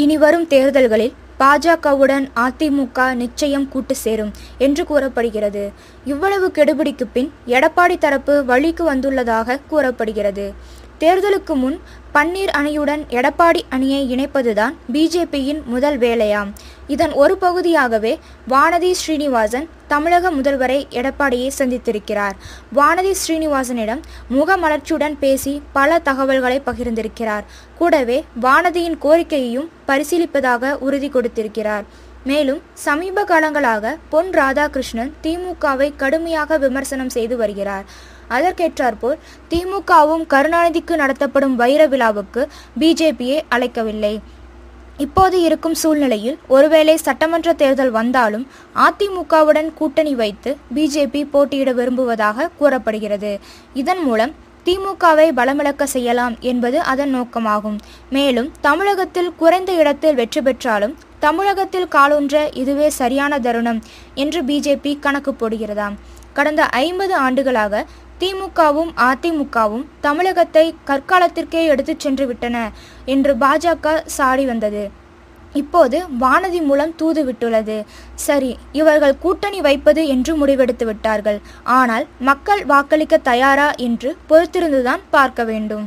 இனி வரும் தேர்தல்களில் பாஜகவுடன் அதிமுக நிச்சயம் கூட்டு சேரும் என்று கூறப்படுகிறது. இவ்வளவு கெடுபிடிக்கு பின் எடப்பாடி தரப்பு வழிக்கு வந்துள்ளதாக கூறப்படுகிறது. தேர்தலுக்கு முன் பன்னீர் அணியுடன் எடப்பாடி அணியை இணைப்பதுதான் பிஜேபியின் முதல் வேலையாம். இதன் ஒரு பகுதியாகவே வானதி ஸ்ரீனிவாசன் தமிழக முதல்வரை எடப்பாடியை சந்தித்திருக்கிறார். வானதி ஸ்ரீனிவாசனிடம் முகமலர்ச்சியுடன் பேசி பல தகவல்களை பகிர்ந்திருக்கிறார். கூடவே வானதியின் கோரிக்கையையும் பரிசீலிப்பதாக உறுதி கொடுத்திருக்கிறார். மேலும் சமீப காலங்களாக பொன் ராதாகிருஷ்ணன் திமுகவை கடுமையாக விமர்சனம் செய்து வருகிறார். அதற்கேற்றாற்போல் திமுகவும் கருணாநிதிக்கு நடத்தப்படும் வைர விழாவுக்கு பிஜேபியை அழைக்கவில்லை. இப்போது இருக்கும் சூழ்நிலையில் ஒருவேளை சட்டமன்ற தேர்தல் வந்தாலும் அதிமுகவுடன் கூட்டணி வைத்து பிஜேபி போட்டியிட விரும்புவதாக கூறப்படுகிறது. இதன் மூலம் திமுகவை பலமிழக்க செய்யலாம் என்பது அதன் நோக்கமாகும். மேலும் தமிழகத்தில் குறைந்த இடத்தில் வெற்றி பெற்றாலும் தமிழகத்தில் காலூன்ற இதுவே சரியான தருணம் என்று பிஜேபி கணக்கு போடுகிறதாம். கடந்த ஐம்பது ஆண்டுகளாக திமுகவும் அதிமுகவும் தமிழகத்தை கற்காலத்திற்கே எடுத்துச் சென்று விட்டன என்று பாஜக சாடி வந்தது. இப்போது வானதி மூலம் தூது விட்டுள்ளது. சரி இவர்கள் கூட்டணி வைப்பது என்று முடிவெடுத்து விட்டார்கள். ஆனால் மக்கள் வாக்களிக்க தயாரா என்று பொறுத்திருந்துதான் பார்க்க வேண்டும்.